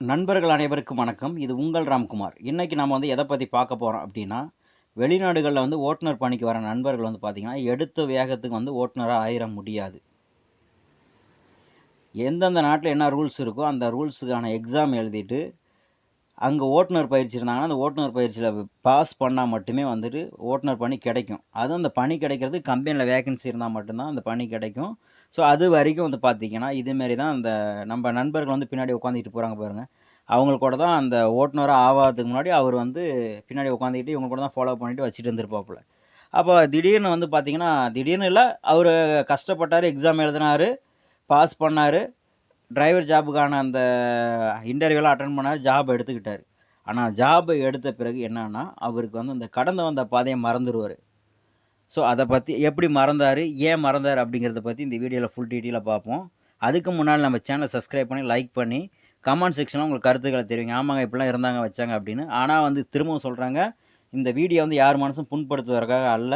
நண்பர்கள் அனைவருக்கும் வணக்கம். இது உங்கள் ராம்குமார். இன்றைக்கி நம்ம வந்து எதை பற்றி பார்க்க போகிறோம் அப்படின்னா வெளிநாடுகளில் வந்து ஓட்டுநர் பணிக்கு வர நண்பர்கள் வந்து பார்த்திங்கன்னா எடுத்த வேகத்துக்கு வந்து ஓட்டுநராக ஆயிட முடியாது. எந்தெந்த நாட்டில் என்ன ரூல்ஸ் இருக்கோ அந்த ரூல்ஸுக்கான எக்ஸாம் எழுதிட்டு அங்கே ஓட்டுநர் பயிற்சி இருந்தாங்கன்னா அந்த ஓட்டுநர் பயிற்சியில் பாஸ் பண்ணால் மட்டுமே வந்துட்டு ஓட்டுநர் பணி கிடைக்கும். அதுவும் அந்த பணி கிடைக்கிறது கம்பெனியில் வேகன்சி இருந்தால் மட்டும்தான் அந்த பணி கிடைக்கும். ஸோ அது வரைக்கும் வந்து பார்த்தீங்கன்னா இதுமாரி தான் அந்த நம்ம நண்பர்கள் வந்து பின்னாடி உட்காந்துக்கிட்டு போகிறாங்க பாருங்கள் அவங்களுக்கு கூட தான் அந்த ஓட்டுநராக ஆகாததுக்கு முன்னாடி அவர் வந்து பின்னாடி உட்காந்துக்கிட்டு இவங்க கூட தான் ஃபாலோ பண்ணிட்டு வச்சுட்டு இருந்திருப்பாப்புல. அப்போ திடீர்னு வந்து பார்த்திங்கன்னா திடீர்னு இல்லை அவர் கஷ்டப்பட்டார் எக்ஸாம் எழுதினார் பாஸ் பண்ணார் டிரைவர் ஜாபுக்கான அந்த இன்டர்வியூலாம் அட்டன் பண்ணார் ஜாப் எடுத்துக்கிட்டார். ஆனால் ஜாப் எடுத்த பிறகு என்னன்னா அவருக்கு வந்து அந்த கடந்து வந்த பாதையை மறந்துடுவார் ஸோ அதை பற்றி எப்படி மறந்தார் ஏன் மறந்தார் அப்படிங்கிறத பற்றி இந்த வீடியோவில் ஃபுல் டீட்டெயிலாக பார்ப்போம். அதுக்கு முன்னால் நம்ம சேனலை சப்ஸ்கிரைப் பண்ணி லைக் பண்ணி கமெண்ட் செக்ஷனில் உங்களுக்கு கருத்துக்களை தெரிவிங்க. ஆமாங்க இப்படிலாம் இருந்தாங்க வச்சாங்க அப்படின்னு. ஆனால் வந்து திரும்பவும் சொல்கிறாங்க இந்த வீடியோ வந்து யார் மனசும் புண்படுத்துவதற்காக அல்ல.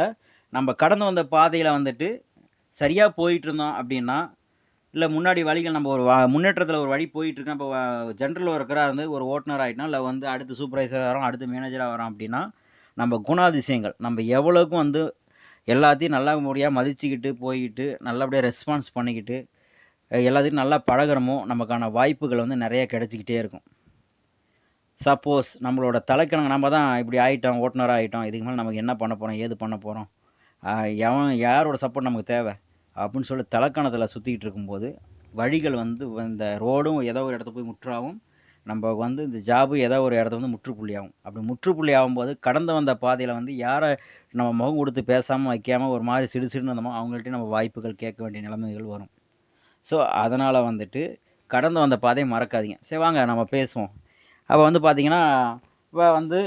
நம்ம கடந்து வந்த பாதையில் வந்துட்டு சரியாக போயிட்டு இருந்தோம் அப்படின்னா இல்லை முன்னாடி வழிகள் நம்ம ஒரு முன்னேற்றத்தில் ஒரு வழி போயிட்டுருக்கோம் இப்போ ஜென்ரல் ஒர்க்கராக இருந்து ஒரு ஓட்டுநர் ஆகிட்டோம் இல்லை வந்து அடுத்து சூப்பர்வைசராக வரோம் அடுத்து மேனேஜராக வரோம் அப்படின்னா நம்ம குணாதிசயங்கள் நம்ம எவ்வளோக்கும் வந்து எல்லாத்தையும் நல்லா முடியாக மதிச்சுக்கிட்டு போய்கிட்டு நல்லபடியாக ரெஸ்பான்ஸ் பண்ணிக்கிட்டு எல்லாத்தையும் நல்லா பழகுறமோ நமக்கான வாய்ப்புகள் வந்து நிறைய கிடைச்சிக்கிட்டே இருக்கும். சப்போஸ் நம்மளோட தலைக்கணங்க நம்ம தான் இப்படி ஆகிட்டோம் ஓட்டுநராக ஆகிட்டோம் இதுக்கு மேலே நமக்கு என்ன பண்ண போகிறோம் ஏது பண்ண போகிறோம் எவன் யாரோட சப்போர்ட் நமக்கு தேவை? அப்படின்னு சொல்லி தலைக்கணத்தில் சுற்றிக்கிட்டு இருக்கும்போது வழிகள் வந்து இந்த ரோடும் ஏதோ ஒரு இடத்த போய் முற்றாவும் நம்ம வந்து இந்த ஜாபு ஏதோ ஒரு இடத்த வந்து முற்றுப்புள்ளி ஆகும் அப்படி முற்றுப்புள்ளி ஆகும்போது கடந்து வந்த பாதையில் வந்து யாரை நம்ம முகம் கொடுத்து பேசாமல் வைக்காமல் ஒரு மாதிரி சிடு சிடுன்னு வந்தோமோ அவங்கள்ட்ட நம்ம வாய்ப்புகள் கேட்க வேண்டிய நிலைமைகள் வரும். ஸோ அதனால் வந்துட்டு கடந்து வந்த பாதையை மறக்காதீங்க. சரி வாங்க நம்ம பேசுவோம். அப்போ வந்து பார்த்திங்கன்னா இப்போ வந்து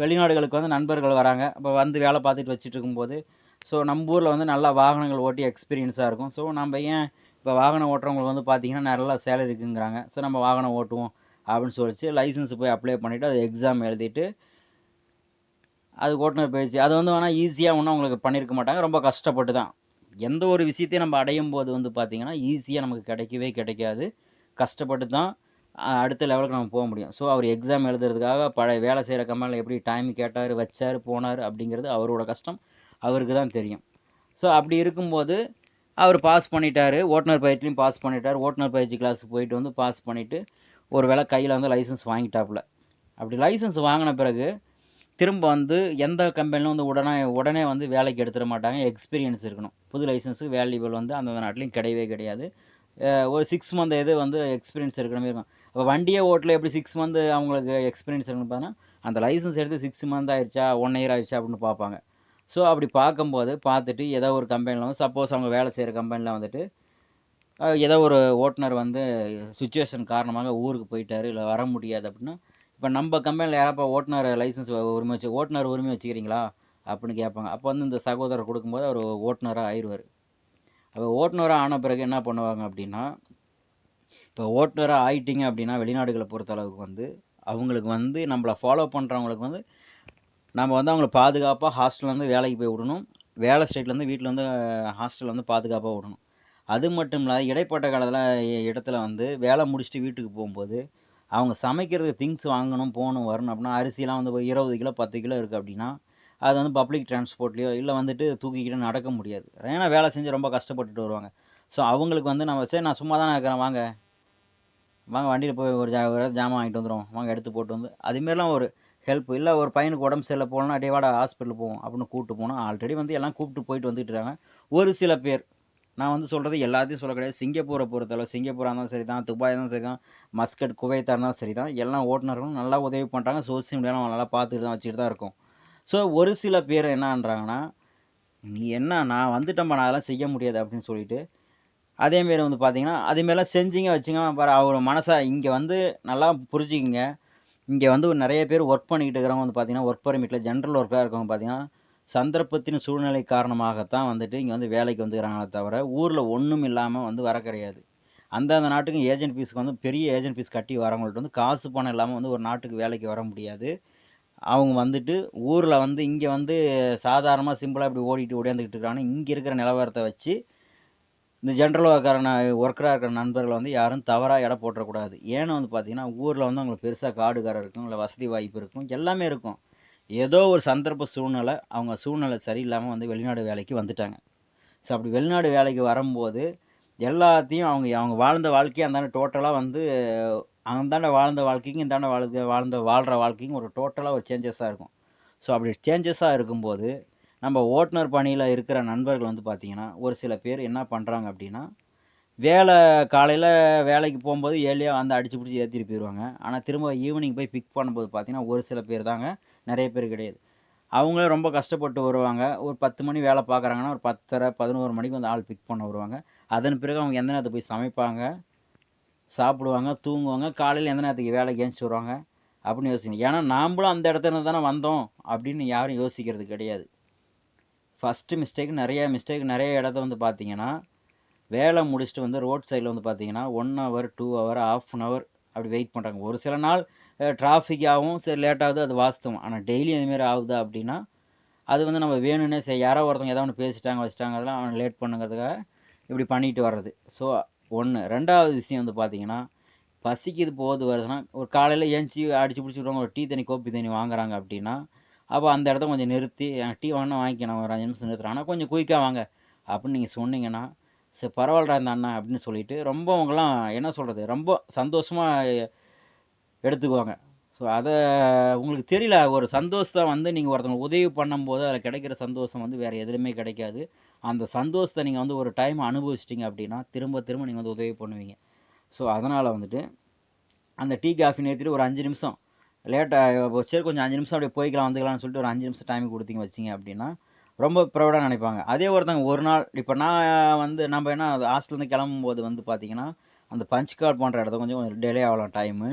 வெளிநாடுகளுக்கு வந்து நண்பர்கள் வராங்க. அப்போ வந்து வேலை பார்த்துட்டு வச்சுட்டு இருக்கும்போது ஸோ நம்ம ஊரில் வந்து நல்லா வாகனங்கள் ஓட்டி எக்ஸ்பீரியன்ஸாக இருக்கும். ஸோ நம்ம ஏன் இப்போ வாகனம் ஓட்டுறவங்களுக்கு வந்து பார்த்திங்கன்னா நல்லா சேலரி இருக்குங்கிறாங்க. ஸோ நம்ம வாகனம் ஓட்டுவோம். அப்படின்னு சொல்லிச்சு. லைசன்ஸ் போய் அப்ளை பண்ணிவிட்டு அது எக்ஸாம் எழுதிட்டு அது ஓட்டுநர் பயிற்சி அது வந்து வேணால் ஈஸியாக ஒன்றும் அவங்களுக்கு பண்ணியிருக்க மாட்டாங்க. ரொம்ப கஷ்டப்பட்டு தான். எந்த ஒரு விஷயத்தையும் நம்ம அடையும் போது வந்து பார்த்திங்கன்னா ஈஸியாக நமக்கு கிடைக்கவே கிடைக்காது. கஷ்டப்பட்டு தான் அடுத்த லெவலுக்கு நம்ம போக முடியும். ஸோ அவர் எக்ஸாம் எழுதுறதுக்காக பழைய வேலை செய்கிற கம்பெனியில் எப்படி டைம் கேட்டார் வச்சார் போனார் அப்படிங்கிறது அவரோட கஷ்டம். அவருக்கு தான் தெரியும். ஸோ அப்படி இருக்கும்போது அவர் பாஸ் பண்ணிட்டார். ஓட்டுநர் பயிற்சிலையும் பாஸ் பண்ணிட்டார். ஓட்டுநர் பயிற்சி கிளாஸுக்கு போயிட்டு வந்து பாஸ் பண்ணிவிட்டு ஒரு வேளை கையில் வந்து லைசன்ஸ் வாங்கிட்டாப்புல. அப்படி லைசன்ஸ் வாங்கின பிறகு திரும்ப வந்து எந்த கம்பெனிலும் வந்து உடனே உடனே வந்து வேலைக்கு எடுத்துட மாட்டாங்க. எக்ஸ்பீரியன்ஸ் இருக்கணும். புது லைசன்ஸுக்கு வேல்யூபிள் வந்து அந்தந்த நாட்டிலையும் கிடையவே கிடையாது. ஒரு சிக்ஸ் மந்த் இது வந்து எக்ஸ்பீரியன்ஸ் இருக்கிற மாதிரி இருக்கும். இப்போ வண்டியே ஓட்டில் எப்படி சிக்ஸ் மந்த் அவங்களுக்கு எக்ஸ்பீரியன்ஸ் இருக்கணும் பார்த்தீங்கன்னா அந்த லைசன்ஸ் எடுத்து சிக்ஸ் மந்த் ஆயிடுச்சா ஒன் இயர் ஆயிடுச்சா அப்படின்னு பார்ப்பாங்க. ஸோ அப்படி பார்க்கும்போது பார்த்துட்டு ஏதோ ஒரு கம்பெனியில் வந்து சப்போஸ் அவங்க வேலை செய்கிற கம்பெனியில் வந்துட்டு ஏதோ ஒரு ஓட்டுநர் வந்து சுச்சுவேஷன் காரணமாக ஊருக்கு போயிட்டாரு இல்லை வர முடியாது அப்படின்னா இப்போ நம்ம கம்பெனியில் யாரப்பா ஓட்டுநர் லைசன்ஸ் உரிமை வச்சு ஓட்டுநர் உரிமை வச்சுக்கிறீங்களா? அப்படின்னு கேட்பாங்க. அப்போ வந்து இந்த சகோதரர் கொடுக்கும்போது அவர் ஓட்டுநராக ஆயிடுவார். அப்போ ஓட்டுநராக ஆன பிறகு என்ன பண்ணுவாங்க அப்படின்னா இப்போ ஓட்டுநராக ஆயிட்டீங்க அப்படின்னா வெளிநாடுகளை பொறுத்த அளவுக்கு வந்து அவங்களுக்கு வந்து நம்மளை ஃபாலோ பண்ணுறவங்களுக்கு வந்து நம்ம வந்து அவங்கள பாதுகாப்பாக ஹாஸ்டல்லேருந்து வேலைக்கு போய் விடணும். வேலை ஸ்டேட்லேருந்து வீட்டில் வந்து ஹாஸ்டலில் வந்து பாதுகாப்பாக விடணும். அது மட்டும் இல்லாத இடைப்பட்ட காலத்தில் இடத்துல வந்து வேலை முடிச்சுட்டு வீட்டுக்கு போகும்போது அவங்க சமைக்கிறதுக்கு திங்ஸ் வாங்கணும் போகணும் வரணும் அப்படின்னா அரிசிலாம் வந்து இருபது கிலோ பத்து கிலோ இருக்குது அப்படின்னா அது வந்து பப்ளிக் டிரான்ஸ்போர்ட்லேயோ இல்லை வந்துட்டு தூக்கிக்கிட்டு நடக்க முடியாது. ஏன்னா வேலை செஞ்சு ரொம்ப கஷ்டப்பட்டுட்டு வருவாங்க. ஸோ அவங்களுக்கு வந்து நம்ம சரி நான் சும்மா தானே இருக்கிறேன் வாங்க. வாங்க வண்டியில் போய் ஒரு ஜா ஒரு ஜாமான் வாங்கிட்டு வந்துடும் வாங்க எடுத்து போட்டு வந்து அதுமாரிலாம் ஒரு ஹெல்ப் இல்லை ஒரு பையனுக்கு உடம்பு சரியில்லை போகலன்னா அடியே வாடா ஹாஸ்பிட்டல் போவோம் அப்படின்னு கூப்பிட்டு போனால் ஆல்ரெடி வந்து எல்லாம் கூப்பிட்டு போயிட்டு வந்துட்டு இருக்காங்க. ஒரு சில பேர் நான் வந்து சொல்கிறது எல்லாத்தையும் சொல்ல கிடையாது. சிங்கப்பூரை பொறுத்தளவு சிங்கப்பூராக இருந்தாலும் சரி தான் துபாய் இருந்தாலும் சரி தான் மஸ்கட் குவைத்தாக இருந்தாலும் சரி தான் எல்லா ஓட்டுநர்களும் நல்லா உதவி பண்ணுறாங்க சோசியல் மீடியாவில் நல்லா பார்த்துட்டு தான் வச்சுட்டு தான் இருக்கும். ஸோ ஒரு சில பேர் என்னன்றாங்கன்னா நீ என்ன நான் வந்துட்டேன்ப்பா நான் அதெல்லாம் செய்ய முடியாது அப்படின்னு சொல்லிட்டு அதேமாரி வந்து பார்த்தீங்கன்னா அதேமாரிலாம் செஞ்சீங்க வச்சுங்க பாரு அவர் மனசை இங்கே வந்து நல்லா புரிஞ்சுக்கிங்க. இங்கே வந்து நிறைய பேர் ஒர்க் பண்ணிக்கிட்டு இருக்கிறவங்க வந்து பார்த்தீங்கன்னா ஒர்க் பர்மிட்டில் ஜென்ரல் ஒர்க்காக இருக்கவங்க பார்த்தீங்கன்னா சந்தர்ப்பத்தின் சூழ்நிலை காரணமாகத்தான் வந்துட்டு இங்கே வந்து வேலைக்கு வந்துக்கிறாங்களே தவிர ஊரில் ஒன்றும் இல்லாமல் வந்து வர கிடையாது. அந்தந்த நாட்டுக்கும் ஏஜென்ட் ஃபீஸ்க்கு வந்து பெரிய ஏஜென்ட் ஃபீஸ் கட்டி வரவங்கள்ட்ட வந்து காசு பணம் இல்லாமல் வந்து ஒரு நாட்டுக்கு வேலைக்கு வர முடியாது. அவங்க வந்துட்டு ஊரில் வந்து இங்கே வந்து சாதாரணமாக சிம்பிளாக இப்படி ஓடிட்டு ஓடியாந்துக்கிட்டு இருக்காங்க. இங்கே இருக்கிற நிலவரத்தை வச்சு இந்த ஜென்ரல் ஒர்க்காரன ஒர்க்கராக இருக்கிற நண்பர்கள் வந்து யாரும் தவறாக இடம் போட்டுறக்கூடாது. ஏன்னு வந்து பார்த்திங்கன்னா ஊரில் வந்து அவங்களுக்கு பெருசாக காடு இருக்கும் இல்லை வசதி வாய்ப்பு இருக்கும் எல்லாமே இருக்கும். ஏதோ ஒரு சந்தர்ப்ப சூழ்நிலை அவங்க சூழ்நிலை சரியில்லாமல் வந்து வெளிநாடு வேலைக்கு வந்துட்டாங்க. ஸோ அப்படி வெளிநாடு வேலைக்கு வரும்போது எல்லாத்தையும் அவங்க அவங்க வாழ்ந்த வாழ்க்கையை அந்தாண்ட டோட்டலாக வந்து அந்தாண்ட வாழ்ந்த வாழ்க்கைக்கும் இந்தாண்ட வாழ்க்கை வாழ்ந்த வாழ்கிற வாழ்க்கைக்கும் ஒரு டோட்டலாக ஒரு சேஞ்சஸாக இருக்கும். ஸோ அப்படி சேஞ்சஸாக இருக்கும்போது நம்ம ஓட்டுநர் பணியில் இருக்கிற நண்பர்கள் வந்து பார்த்திங்கன்னா ஒரு சில பேர் என்ன பண்ணுறாங்க அப்படின்னா வேலை காலையில் வேலைக்கு போகும்போது ஏர்லியாக வந்து அடிச்சு பிடிச்சி ஏற்றிட்டு போயிடுவாங்க ஆனால் திரும்ப ஈவினிங் போய் பிக் பண்ணும்போது பார்த்திங்கன்னா ஒரு சில பேர் தாங்க நிறைய பேர் கிடையாது. அவங்களே ரொம்ப கஷ்டப்பட்டு வருவாங்க. ஒரு பத்து மணி வேலை பார்க்குறாங்கன்னா ஒரு பத்தரை பதினோரு மணிக்கு வந்து ஆள் பிக் பண்ண வருவாங்க. அதன் பிறகு அவங்க எந்த நேரத்துக்கு போய் சமைப்பாங்க? சாப்பிடுவாங்க தூங்குவாங்க. காலையில் எந்த நேரத்துக்கு வேலைக்கு ஏஞ்சி வருவாங்க? அப்படின்னு யோசிக்கணும். ஏன்னா நாம்ளும் அந்த இடத்துல தானே வந்தோம் அப்படின்னு யாரும் யோசிக்கிறது கிடையாது. ஃபஸ்ட்டு மிஸ்டேக் நிறையா மிஸ்டேக் நிறைய இடத்த வந்து பார்த்தீங்கன்னா வேலை முடிச்சுட்டு வந்து ரோட் சைடில் வந்து பார்த்தீங்கன்னா one hour two hour half an hour அப்படி வெயிட் பண்ணுறாங்க ஒரு சில நாள் டிராஃபிக்காகவும் சரி லேட் ஆகுது அது வாஸ்தவம். ஆனால் டெய்லி அதுமாரி ஆகுது அப்படின்னா அது வந்து நம்ம வேணும்னே சரி யாரோ ஒருத்தவங்க ஏதோ ஒன்று பேசிட்டாங்க வச்சுட்டாங்க அதெல்லாம் அவனை லேட் பண்ணுங்கிறதுக்காக இப்படி பண்ணிட்டு வர்றது. ஸோ ஒன்று ரெண்டாவது விஷயம் வந்து பார்த்திங்கன்னா பசிக்குது போகுது வருதுன்னா ஒரு காலையில் ஏஞ்சி அடிச்சு பிடிச்சிடுவாங்க ஒரு டீ தண்ணி கோப்பி தண்ணி வாங்குறாங்க அப்படின்னா அப்போ அந்த இடத்த கொஞ்சம் நிறுத்தி எனக்கு டீ வாங்கினா வாங்கிக்க நான் ஒரு அஞ்சு நிமிஷம் நிறுத்துறேன். ஆனால் கொஞ்சம் குயிக்காக வாங்க. அப்படின்னு நீங்கள் சொன்னீங்கன்னா சரி பரவாயில்லடா இந்த அண்ணா அப்படின்னு சொல்லிட்டு ரொம்ப அவங்களாம் என்ன சொல்கிறது ரொம்ப சந்தோஷமாக எடுத்துக்குவாங்க. ஸோ அதை உங்களுக்கு தெரியல ஒரு சந்தோஷத்தை வந்து நீங்கள் ஒருத்தவங்க உதவி பண்ணும்போது அதில் கிடைக்கிற சந்தோஷம் வந்து வேறு எதுலையுமே கிடைக்காது. அந்த சந்தோஷத்தை நீங்கள் வந்து ஒரு டைம் அனுபவிச்சிட்டிங்க அப்படின்னா திரும்ப திரும்ப நீங்கள் வந்து உதவி பண்ணுவீங்க. ஸோ அதனால் வந்துட்டு அந்த டீ காஃபி நேர்த்திட்டு ஒரு அஞ்சு நிமிஷம். லேட்டாக சரி கொஞ்சம் அஞ்சு நிமிஷம் அப்படியே போய்க்கலாம் வந்துக்கலாம்னு சொல்லிட்டு ஒரு அஞ்சு நிமிஷம் டைம் கொடுத்தீங்க வச்சிங்க அப்படின்னா ரொம்ப ப்ரௌடாக நினைப்பாங்க. அதே ஒருத்தவங்க ஒரு நாள் இப்போ நான் வந்து நம்ம என்ன ஹாஸ்டல்லேருந்து கிளம்பும்போது வந்து பார்த்திங்கன்னா அந்த பஞ்ச் கார்டு போன்ற இடத்த கொஞ்சம் டிலே ஆகலாம் டைமு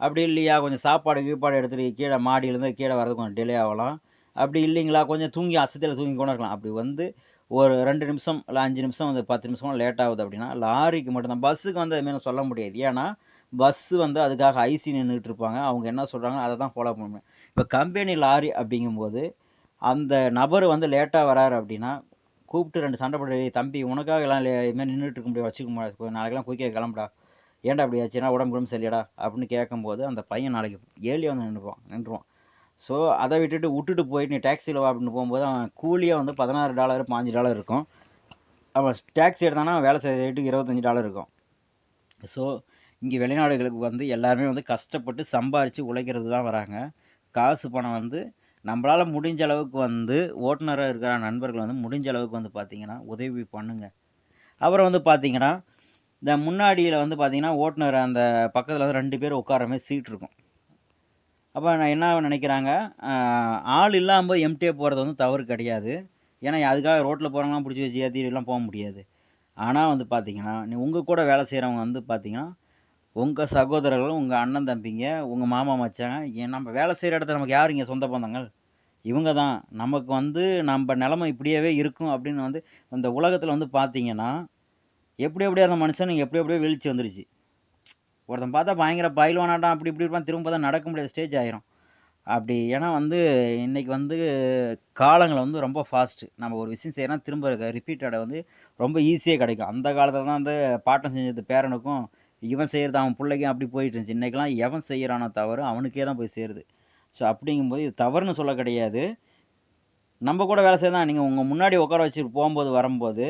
அப்படி இல்லையா? கொஞ்சம் சாப்பாடு கீப்பாடு எடுத்துகிட்டு கீழே மாடியிலேருந்து கீழே வரது கொஞ்சம் டிலே ஆகலாம். அப்படி இல்லைங்களா? கொஞ்சம் தூங்கி அசத்தில் தூங்கி கொண்டு இருக்கலாம். அப்படி வந்து ஒரு ரெண்டு நிமிஷம் இல்லை அஞ்சு நிமிஷம் வந்து பத்து நிமிஷம் லேட் ஆகுது அப்படின்னா லாரிக்கு மட்டும்தான் பஸ்ஸுக்கு வந்து அதுமாரி சொல்ல முடியாது. ஏன்னா பஸ்ஸு வந்து அதுக்காக ஐசி நின்றுட்டு இருப்பாங்க. அவங்க என்ன சொல்கிறாங்க அதை தான் ஃபாலோ பண்ணணும். இப்போ கம்பெனி லாரி அப்படிங்கும்போது அந்த நபர் வந்து லேட்டாக வராரு அப்படின்னா கூப்பிட்டு ரெண்டு சண்டை போட்டு தம்பி உனக்காக எல்லாம் இதுமாதிரி நின்றுட்டு இருக்க முடியாது. வச்சுக்க முடியாது நாளைக்கெல்லாம் குயிக்காக கிளம்புடா. ஏன்டா அப்படி ஆச்சுன்னா உடம்பு உடம்பு சரியாடா அப்படின்னு கேட்கும்போது அந்த பையன் நாளைக்கு ஏழியாக வந்து நின்றுவான் நின்றுவான் ஸோ அதை விட்டுட்டு விட்டுட்டு போயிட்டு நீ டேக்ஸியில் வா அப்படின்னு போகும்போது அவன் கூலியாக வந்து பதினாறு டாலர் பாஞ்சு டாலர் இருக்கும். அவன் டேக்ஸி எடுத்தானா வேலை செய்கிற ரேட்டுக்கு இருபத்தஞ்சி டாலர் இருக்கும். ஸோ இங்கே வெளிநாடுகளுக்கு வந்து எல்லாருமே வந்து கஷ்டப்பட்டு சம்பாரித்து உழைக்கிறது தான் வராங்க. காசு பணம் வந்து நம்மளால் முடிஞ்ச அளவுக்கு வந்து ஓட்டுநராக இருக்கிற நண்பர்கள் வந்து முடிஞ்ச அளவுக்கு வந்து பார்த்திங்கன்னா உதவி பண்ணுங்கள் அப்புறம் வந்து பார்த்திங்கன்னா இந்த முன்னாடியில் வந்து பார்த்திங்கன்னா ஓட்டுநர் அந்த பக்கத்தில் வந்து ரெண்டு பேர் உட்கார மாதிரி சீட் இருக்கும். அப்போ நான் என்ன நினைக்கிறாங்க ஆள் இல்லாமல் எம்டியாக போகிறது வந்து தவறு கிடையாது. ஏன்னா அதுக்காக ரோட்டில் போகிறவங்களாம் பிடிச்சி வச்சு ஏற்றிலாம் போக முடியாது. ஆனால் வந்து பார்த்திங்கன்னா நீ உங்கள் கூட வேலை செய்கிறவங்க வந்து பார்த்திங்கன்னா உங்கள் சகோதரர்கள் உங்கள் அண்ணன் தம்பிங்க உங்கள் மாமா மச்சாங்க ஏன் நம்ம வேலை செய்கிற இடத்துல நமக்கு யாருங்க இங்கே சொந்த பந்தங்கள்? இவங்க தான். நமக்கு வந்து நம்ம நிலமை இப்படியாவே இருக்கும் அப்படின்னு வந்து இந்த உலகத்தில் வந்து பார்த்தீங்கன்னா எப்படி எப்படியா இருந்த மனுஷன் எப்படி எப்படியோ வெளிச்சு வந்துருச்சு. ஒருத்தன் பார்த்தா பயங்கர பயில்வானாட்டம் அப்படி இப்படி இருப்பான் திரும்ப தான் நடக்க முடியாத ஸ்டேஜ் ஆயிரும். அப்படி ஏன்னா வந்து இன்றைக்கி வந்து காலங்கள் வந்து ரொம்ப ஃபாஸ்ட்டு நம்ம ஒரு விஷயம் செய்யறோம் திரும்ப ரிப்பீட்டடை வந்து ரொம்ப ஈஸியாக கிடைக்கும். அந்த காலத்தில் தான் வந்து பாட்டம் செஞ்சது பேரனுக்கும் இவன் செய்கிறது அவன் பிள்ளைக்கும் அப்படி போயிட்டு இருந்துச்சு. இன்றைக்கெலாம் எவன் செய்கிறானோ தவறு அவனுக்கே தான் போய் சேருது. ஸோ அப்படிங்கும்போது இது தவறுன்னு சொல்ல கிடையாது. நம்ம கூட வேலை செய்யலாம் நீங்கள் உங்கள் முன்னாடி உட்கார வச்சுட்டு போகும்போது வரும்போது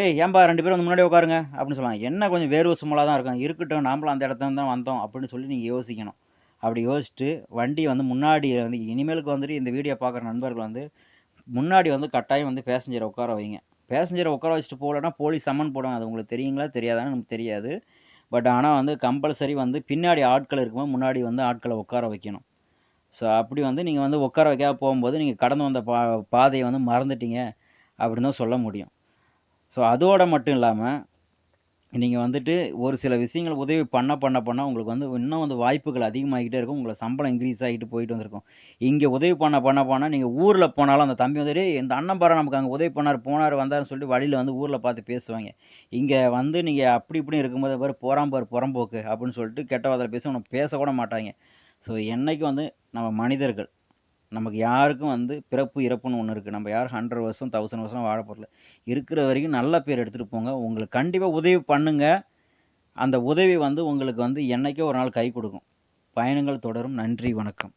ஏய் ஏன்பா ரெண்டு பேரும் வந்து முன்னாடி உட்காருங்க அப்படின்னு சொல்லலாம் என்ன கொஞ்சம் வேர்வு சுமலாக தான் இருக்கும். இருக்கட்டும் நாமளும் அந்த இடத்துல தான் வந்தோம் அப்படின்னு சொல்லி நீங்கள் யோசிக்கணும். அப்படி யோசிச்சுட்டு வண்டி வந்து முன்னாடி வந்து இனிமேலுக்கு வந்துட்டு இந்த வீடியோ பார்க்குற நண்பர்கள் வந்து முன்னாடி வந்து கட்டாயம் வந்து பேசஞ்சரை உட்கார வைங்க. பேசஞ்சரை உட்கார வச்சுட்டு போகலன்னா போலீஸ் சம்மன் போடுவாங்க. அது உங்களுக்கு தெரியுங்களா? தெரியாதான்னு நமக்கு தெரியாது. பட் ஆனால் வந்து கம்பல்சரி வந்து பின்னாடி ஆட்கள் இருக்கும்போது முன்னாடி வந்து ஆட்களை உட்கார வைக்கணும். ஸோ அப்படி வந்து நீங்கள் வந்து உட்கார வைக்காத போகும்போது நீங்கள் கடந்து வந்த பா பாதையை வந்து மறந்துட்டீங்க அப்படின்னு தான் சொல்ல முடியும். ஸோ அதோடு மட்டும் இல்லாமல் நீங்கள் வந்துட்டு ஒரு சில விஷயங்கள் உதவி பண்ண பண்ண பண்ண உங்களுக்கு வந்து இன்னும் வந்து வாய்ப்புகள் அதிகமாகிக்கிட்டே இருக்கும். உங்களை சம்பளம் இன்க்ரீஸ் ஆகிட்டு போயிட்டு வந்திருக்கும். இங்கே உதவி பண்ண பண்ண பண்ண நீங்கள் ஊரில் போனாலும் அந்த தம்பி வந்துட்டு இந்த அண்ணன் பாரு நமக்கு அங்கே உதவி பண்ணார் போனார் வந்தார்னு சொல்லிட்டு வழியில் வந்து ஊரில் பார்த்து பேசுவாங்க. இங்கே வந்து நீங்கள் அப்படி இப்படி இருக்கும்போது பாரு போகிறான் பாரு புறம்போக்கு அப்படின்னு சொல்லிட்டு கெட்ட வார்த்தை பேச உனக்கு பேசக்கூட மாட்டாங்க. ஸோ என்றைக்கு வந்து நம்ம மனிதர்கள் நமக்கு யாருக்கும் வந்து பிறப்பு, இறப்புன்னு ஒன்று இருக்குது நம்ம யாரும் 100 வருஷம், தௌசண்ட் வருஷம் வாழ இருக்கிற வரைக்கும் நல்ல பேர் எடுத்துகிட்டு போங்க. உங்களுக்கு கண்டிப்பாக உதவி பண்ணுங்க. அந்த உதவி வந்து உங்களுக்கு வந்து என்னைக்கோ ஒரு நாள் கை கொடுக்கும் பயணங்கள் தொடரும். நன்றி, வணக்கம்.